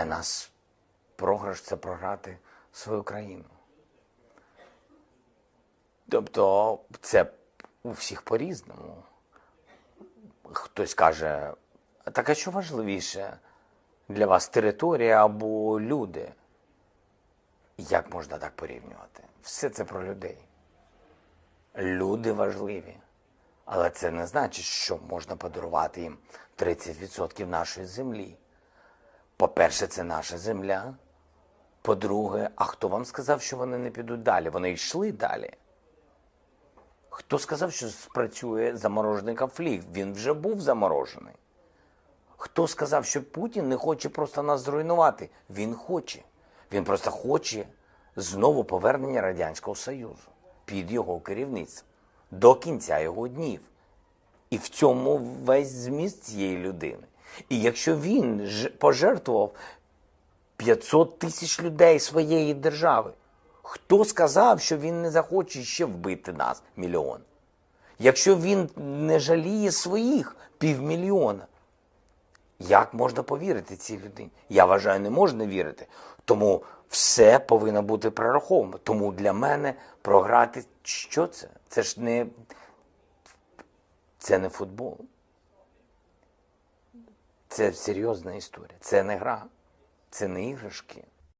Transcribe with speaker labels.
Speaker 1: Для нас програш це програти свою країну. Тобто це у всіх по-різному. Хтось каже, так а що важливіше для вас територія або люди? Як можна так порівнювати? Все це про людей. Люди важливі. Але це не значить, що можна подарувати їм 30% нашої землі. По-перше, це наша земля. По-друге, а хто вам сказав, що вони не підуть далі? Вони йшли далі. Хто сказав, що спрацює заморожений конфлікт? Він вже був заморожений. Хто сказав, що Путін не хоче просто нас зруйнувати? Він хоче. Він просто хоче знову повернення Радянського Союзу під його керівництвом до кінця його днів. І в цьому весь зміст цієї людини. І якщо він пожертвував 500 тисяч людей своєї держави, хто сказав, що він не захоче ще вбити нас мільйон? Якщо він не жаліє своїх півмільйона, як можна повірити цій людині? Я вважаю, не можна вірити. Тому все повинно бути прораховано. Тому для мене програти що це? Це ж не це не футбол. Це серйозна історія. Це не гра, це не іграшки.